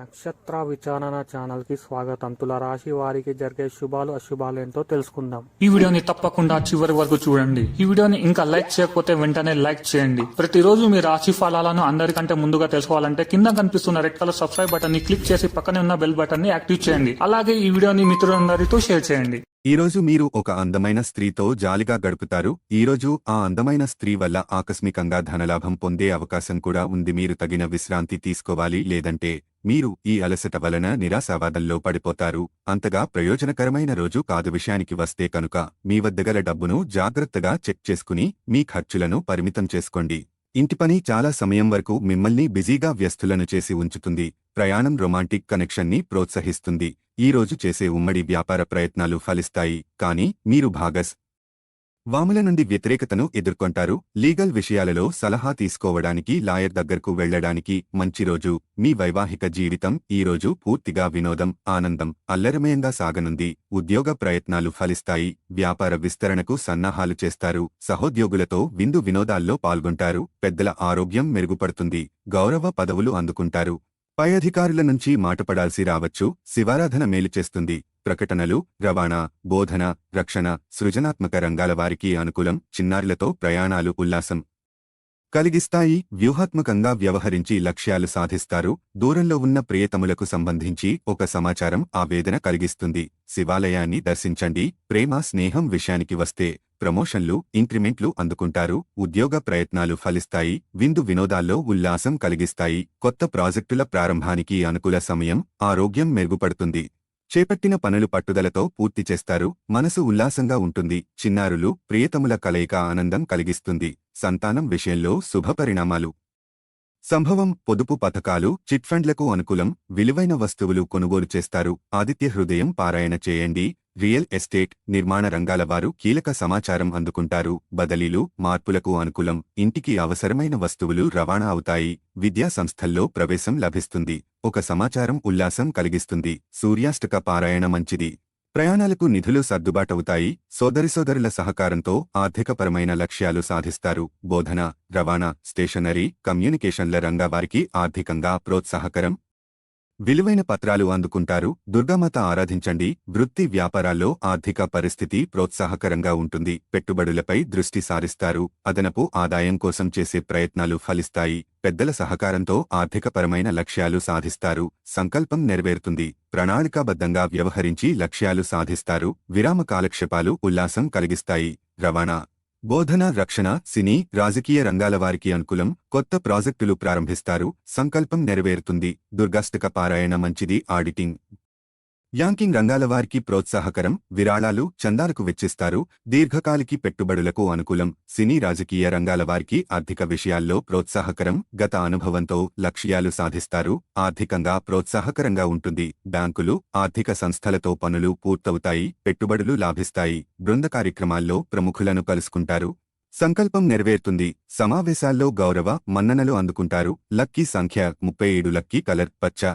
నక్షత్ర విచారణ ఛానల్కి స్వాగతం. తుల రాశి వారికి జరిగే శుభాలు అశుభాలు ఏంటో తెలుసుకుందాం. ఈ వీడియోని తప్పకుండా చివరి వరకు చూడండి. ఈ వీడియోని ఇంకా లైక్ చేయకపోతే వెంటనే లైక్ చేయండి. ప్రతిరోజు మీ రాశి ఫలాలను అందరికంటే ముందుగా తెలుసుకోవాలంటే కింద కనిపిస్తున్న రెడ్ కలర్ సబ్స్క్రైబ్ బటన్ని క్లిక్ చేసి పక్కనే ఉన్న బెల్ బటన్ని యాక్టివ్ చేయండి. అలాగే ఈ వీడియోని మిత్రులందరితో షేర్ చేయండి. ఈరోజు మీరు ఒక అందమైన స్త్రీతో జాలిగా గడుపుతారు. ఈరోజు ఆ అందమైన స్త్రీ వల్ల ఆకస్మికంగా ధనలాభం పొందే అవకాశం కూడా ఉంది. మీరు తగిన విశ్రాంతి తీసుకోవాలి. లేదంటే మీరు ఈ అలసట వలన నిరాశావాదంలో పడిపోతారు. అంతగా ప్రయోజనకరమైన రోజు కాదు విషయానికి వస్తే కనుక మీ వద్దగల డబ్బును జాగ్రత్తగా చెక్ చేసుకుని మీ ఖర్చులను పరిమితం చేసుకోండి. ఇంటి పని చాలా సమయం వరకు మిమ్మల్ని బిజీగా వ్యస్తులను చేసి ఉంచుతుంది. ప్రయాణం రొమాంటిక్ కనెక్షన్ని ప్రోత్సహిస్తుంది. ఈ రోజు చేసే ఉమ్మడి వ్యాపార ప్రయత్నాలు ఫలిస్తాయి. కానీ మీరు భాగస్ వాముల నుండి వ్యతిరేకతను ఎదుర్కొంటారు. లీగల్ విషయాలలో సలహా తీసుకోవడానికి లాయర్ దగ్గరకు వెళ్ళడానికి మంచి రోజు. మీ వైవాహిక జీవితం ఈరోజు పూర్తిగా వినోదం ఆనందం అల్లరమయంగా సాగనుంది. ఉద్యోగ ప్రయత్నాలు ఫలిస్తాయి. వ్యాపార విస్తరణకు సన్నాహాలు చేస్తారు. సహోద్యోగులతో విందు వినోదాల్లో పాల్గొంటారు. పెద్దల ఆరోగ్యం మెరుగుపడుతుంది. గౌరవ పదవులు అందుకుంటారు. పై అధికారుల నుంచి మాటపడాల్సి రావచ్చు. శివారాధన మేలు చేస్తుంది. ప్రకటనలు రవాణా బోధన రక్షణ సృజనాత్మక రంగాల వారికి అనుకూలం చిన్నారులతో ప్రయాణాలు ఉల్లాసం కలిగిస్తాయి వ్యూహాత్మకంగా వ్యవహరించి లక్ష్యాలు సాధిస్తారు దూరంలో ఉన్న ప్రియతములకు సంబంధించి ఒక సమాచారం ఆవేదన కలిగిస్తుంది. శివాలయాన్ని దర్శించండి ప్రేమ స్నేహం విషయానికి వస్తే ప్రమోషన్లు ఇంక్రిమెంట్లు అందుకుంటారు ఉద్యోగ ప్రయత్నాలు ఫలిస్తాయి విందు వినోదాల్లో ఉల్లాసం కలిగిస్తాయి. కొత్త ప్రాజెక్టుల ప్రారంభానికి అనుకూల సమయం ఆరోగ్యం మెరుగుపడుతుంది. చేపట్టిన పనులు పట్టుదలతో పూర్తి చేస్తారు. మనసు ఉల్లాసంగా ఉంటుంది. చిన్నారులు ప్రియతముల కలయిక ఆనందం కలిగిస్తుంది. సంతానం విషయంలో శుభపరిణామాలు సంభవం పొదుపు పథకాలు చిట్ ఫండ్లకు అనుకూలం విలువైన వస్తువులు కొనుగోలు చేస్తారు. ఆదిత్య హృదయం పారాయణ చేయండి. రియల్ ఎస్టేట్ నిర్మాణ రంగాల వారు కీలక సమాచారం అందుకుంటారు. బదిలీలు మార్పులకు అనుకూలం ఇంటికి అవసరమైన వస్తువులు రవాణా అవుతాయి. విద్యా సంస్థల్లో ప్రవేశం లభిస్తుంది. ఒక సమాచారం ఉల్లాసం కలిగిస్తుంది. సూర్యాష్టక పారాయణ మంచిది. ప్రయాణాలకు నిధులు సర్దుబాటవుతాయి. సోదరిసోదరుల సహకారంతో ఆర్థికపరమైన లక్ష్యాలు సాధిస్తారు. బోధన రవాణా స్టేషనరీ కమ్యూనికేషన్ల రంగా వారికి ఆర్థికంగా ప్రోత్సాహకరం. విలువైన పత్రాలు అందుకుంటారు. దుర్గామాత ఆరాధించండి. వృత్తి వ్యాపారాల్లో ఆర్థిక పరిస్థితి ప్రోత్సాహకరంగా ఉంటుంది. పెట్టుబడులపై దృష్టి సారిస్తారు. అదనపు ఆదాయం కోసం చేసే ప్రయత్నాలు ఫలిస్తాయి. పెద్దల సహకారంతో ఆర్థికపరమైన లక్ష్యాలు సాధిస్తారు. సంకల్పం నెరవేరుతుంది. ప్రణాళికాబద్ధంగా వ్యవహరించి లక్ష్యాలు సాధిస్తారు. విరామ కాలక్షేపాలు ఉల్లాసం కలిగిస్తాయి. రవాణా బోధన రక్షణ సినీ రాజకీయ రంగాల వారికి అనుకూలం కొత్త ప్రాజెక్టులు ప్రారంభిస్తారు సంకల్పం నెరవేరుతుంది. దుర్గాష్టక పారాయణ మంచిది ఆడిటింగ్. యాంకింగ్ రంగాల వారికి ప్రోత్సాహకరం విరాళాలు చందాలకు వెచ్చిస్తారు దీర్ఘకాలికి పెట్టుబడులకు అనుకూలం సినీ రాజకీయ రంగాల వారికి ఆర్థిక విషయాల్లో ప్రోత్సాహకరం గత అనుభవంతో లక్ష్యాలు సాధిస్తారు ఆర్థికంగా ప్రోత్సాహకరంగా ఉంటుంది. బ్యాంకులు ఆర్థిక సంస్థలతో పనులు పూర్తవుతాయి పెట్టుబడులు లాభిస్తాయి బృంద కార్యక్రమాల్లో ప్రముఖులను కలుసుకుంటారు. సంకల్పం నెరవేరుతుంది సమావేశాల్లో గౌరవ మన్ననలు అందుకుంటారు. లక్కీ సంఖ్య ముప్పై ఏడు లక్కీ కలర్ పచ్చ